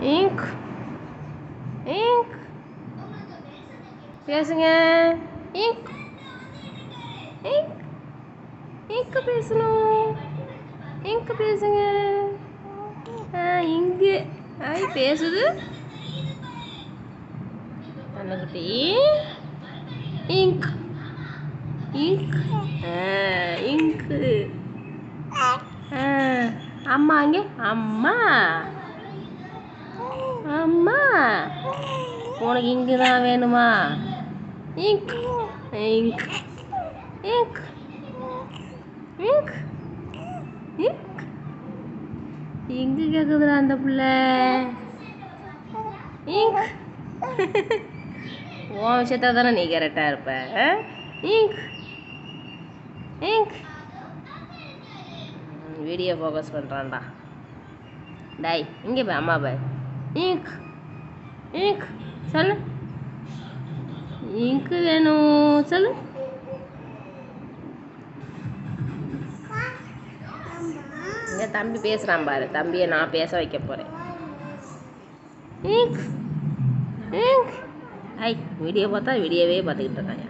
Ink ink பேசுங்க. Ink ink ink பேசணும். Ink பேசுங்க. இங்கு. ஐ பேசுது. கண்ணுக்குட்டி இங்க் இங்க் இங்கு அம்மா அங்கே. அம்மா. அம்மா உனக்கு இங்கு தான் வேணுமா? Ink ink ink ink ink. இங்கு கேட்குதுடா அந்த பிள்ளை. இங்க். உன் விஷயத்த தானே நீ கரெக்டாக இருப்ப இங்க் இங்க். வீடியோ ஃபோக்கஸ் பண்ணுறான்டா டாய் இங்கே போய் அம்மா பாய். இங்க் இங்க் சொல்லு இங்கு வேணும் சொல்லு இங்கே தம்பி பேசுகிறான் பாரு தம்பியை நான் பேச வைக்க போகிறேன் இங்க் இங்க் ஐ வீடியோ பார்த்தா வீடியோவே பார்த்துக்கிட்டு இருக்காங்க